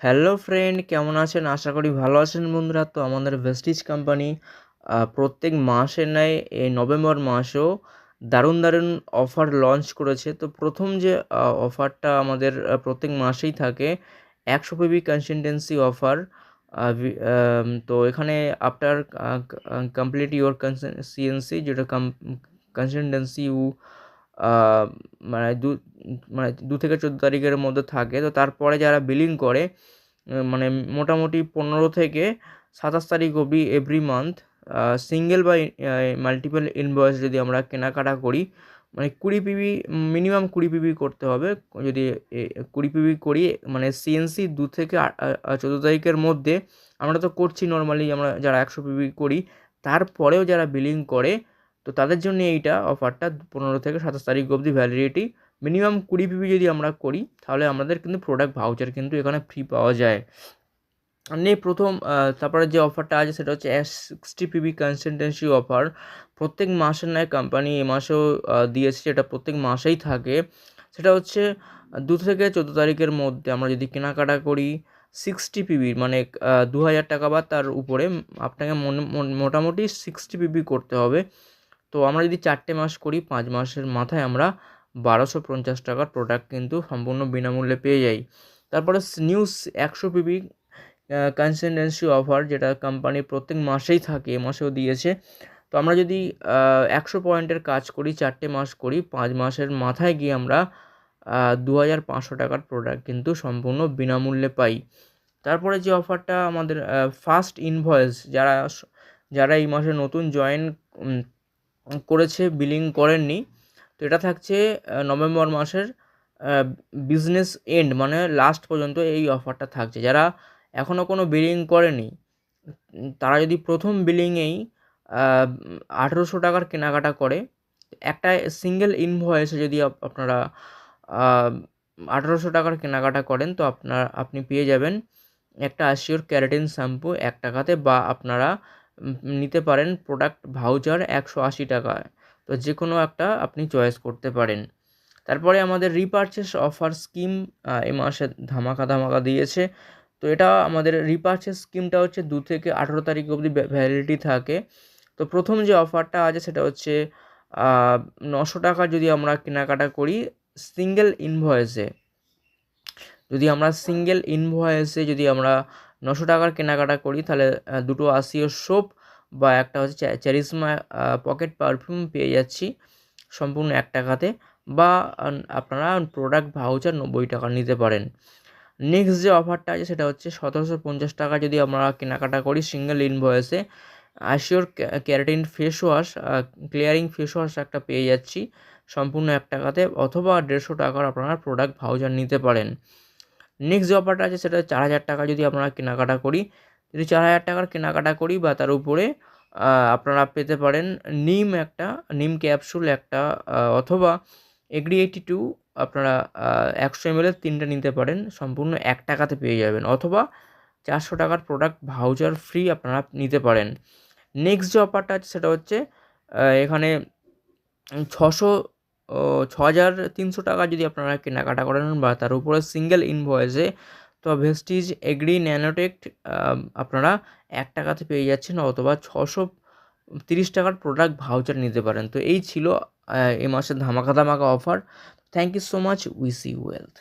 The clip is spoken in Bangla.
হ্যালো ফ্রেন্ড কেমন আছেন? আশা করি ভালো আছেন বন্ধুরা। তো আমাদের ভেস্টিজ কোম্পানি প্রত্যেক মাসে নেয় এই নভেম্বর মাসেও দারুণ দারুণ অফার লঞ্চ করেছে। তো প্রথম যে অফারটা আমাদের প্রত্যেক মাসেই থাকে, একশো পিবি কনসিস্টেন্সি অফার তো এখানে আফটার কমপ্লিট ইউর সিএনসি যেটা কনসিস্টেন্সি ইউ মানে দু মানে দু থেকে চোদ্দ তারিখের মধ্যে থাকে। তো তারপরে যারা বিলিং করে মানে মোটামুটি পনেরো থেকে সাতাশ তারিখ অবধি এভরি মান্থ সিঙ্গেল বা মাল্টিপল ইনভয়েস যদি আমরা কেনাকাটা করি মানে কুড়ি পিবি মিনিমাম কুড়ি পিবি করতে হবে। যদি কুড়ি পিবি করি মানে সিএনসি দু থেকে চোদ্দ তারিখের মধ্যে, আমরা তো করছি নর্মালি আমরা যারা একশো পিবি করি, তারপরেও যারা বিলিং করে তো তাদের জন্য এইটা অফারটা পনেরো থেকে সাতাশ তারিখ অবধি ভ্যালিডিটি মিনিমাম কুড়ি পিবি যদি আমরা করি, তাহলে আমাদের কিন্তু প্রোডাক্ট ভাউচার কিন্তু এখানে ফ্রি পাওয়া যায়। নিয়ে প্রথম তারপরে যে অফারটা আছে সেটা হচ্ছে সিক্সটি পিবি কনসিস্টেন্সি অফার প্রত্যেক মাসে নয় কোম্পানি এ মাসেও দিয়েছে সেটা প্রত্যেক মাসেই থাকে। সেটা হচ্ছে দু থেকে চোদ্দ তারিখের মধ্যে আমরা যদি কেনাকাটা করি সিক্সটি পিবি মানে দু হাজার টাকা বা তার উপরে, আপনাকে মোটামুটি সিক্সটি পিবি করতে হবে। তো আমরা যদি চারটে মাস করি, পাঁচ মাসের মাথায় আমরা বারোশো পঞ্চাশ টাকার প্রোডাক্ট কিন্তু সম্পূর্ণ বিনামূল্যে পেয়ে যাই। তারপরে নিউজ একশো পিবি কনসিস্টেন্সি অফার যেটা কোম্পানি প্রত্যেক মাসেই থাকে মাসেও দিয়েছে। তো আমরা যদি একশো পয়েন্টের কাজ করি, চারটে মাস করি, পাঁচ মাসের মাথায় গিয়ে আমরা দু হাজার পাঁচশো টাকার প্রোডাক্ট কিন্তু সম্পূর্ণ বিনামূল্যে পাই। তারপরে যে অফারটা আমাদের ফার্স্ট ইনভয়েস যারা যারা এই মাসে নতুন জয়েন করেছে বিলিং করেননি। তো এটা থাকছে নভেম্বর মাসের বিজনেস এন্ড মানে লাস্ট পর্যন্ত এই অফারটা থাকছে। যারা এখনও কোনো বিলিং করেনি, তারা যদি প্রথম বিলিংয়েই আঠেরোশো টাকার কেনাকাটা করে, একটা সিঙ্গেল ইনভয়েসে যদি আপনারা আঠেরোশো টাকার কেনাকাটা করেন, তো আপনার, আপনি পেয়ে যাবেন একটা আশিওর ক্যারাটিন শ্যাম্পু এক টাকাতে বা আপনারা নিতে পারেন প্রোডাক্ট ভাউচার একশো আশি টাকায় তো যে কোনো একটা আপনি চয়েস করতে পারেন। তারপরে আমাদের রিপারচেস অফার স্কিম এই মাসে ধামাকা ধামাকা দিয়েছে। তো এটা আমাদের রিপারচেস স্কিমটা হচ্ছে দু থেকে আঠেরো তারিখ অবধি ভ্যালিডিটি থাকে। তো প্রথম যে অফারটা আছে সেটা হচ্ছে নশো টাকা যদি আমরা কেনাকাটা করি সিঙ্গেল ইনভয়েসে যদি আমরা সিঙ্গেল ইনভয়েসে যদি আমরা নশো টাকার কেনাকাটা করি, তাহলে দুটো আসিও সোপ বা একটা হচ্ছে চ্যা- চ্যারিসমা পকেট পারফিউম পেয়ে যাচ্ছি সম্পূর্ণ এক টাকাতে বা আপনারা প্রোডাক্ট ভাউচার নব্বই টাকা নিতে পারেন। নেক্সট যে অফারটা আছে সেটা হচ্ছে সতেরোশো পঞ্চাশ টাকা যদি আমরা কেনাকাটা করি সিঙ্গেল ইনভয়েসে আশিওর keratin face wash clearing face wash একটা পেয়ে যাচ্ছি সম্পূর্ণ এক টাকাতে অথবা দেড়শো টাকার আপনারা প্রোডাক্ট ভাউচার নিতে পারেন। নেক্সট যে অফারটা আছে সেটা চার হাজার টাকা যদি আপনারা কেনাকাটা করি। যদি চার হাজার টাকার কেনাকাটা করি বা তার উপরে আপনারা পেতে পারেন নিম একটা, নিম ক্যাপসুল একটা অথবা এগ্রি এইটি টু আপনারা একশো এম এলের তিনটে নিতে পারেন। সম্পূর্ণ এক টাকাতে পেয়ে যাবেন। অথবা চারশো টাকার প্রোডাক্ট ভাউচার ফ্রি আপনারা নিতে পারেন। নেক্সট যে অফারটা আছে সেটা হচ্ছে এখানে ছশো ছ হাজার তিনশো টাকা যদি আপনারা কেনাকাটা করেন বা তার উপরে সিঙ্গেল ইনভয়েসে তো ভেস্টিজ এগ্রি ন্যানোটেক আপনারা এক টাকাতে পেয়ে যাচ্ছেন অথবা ছশো তিরিশ টাকার প্রোডাক্ট ভাউচার নিতে পারেন। তো এই ছিল এ মাসের ধামাকা ধামাকা offer thank you so much wish you wealth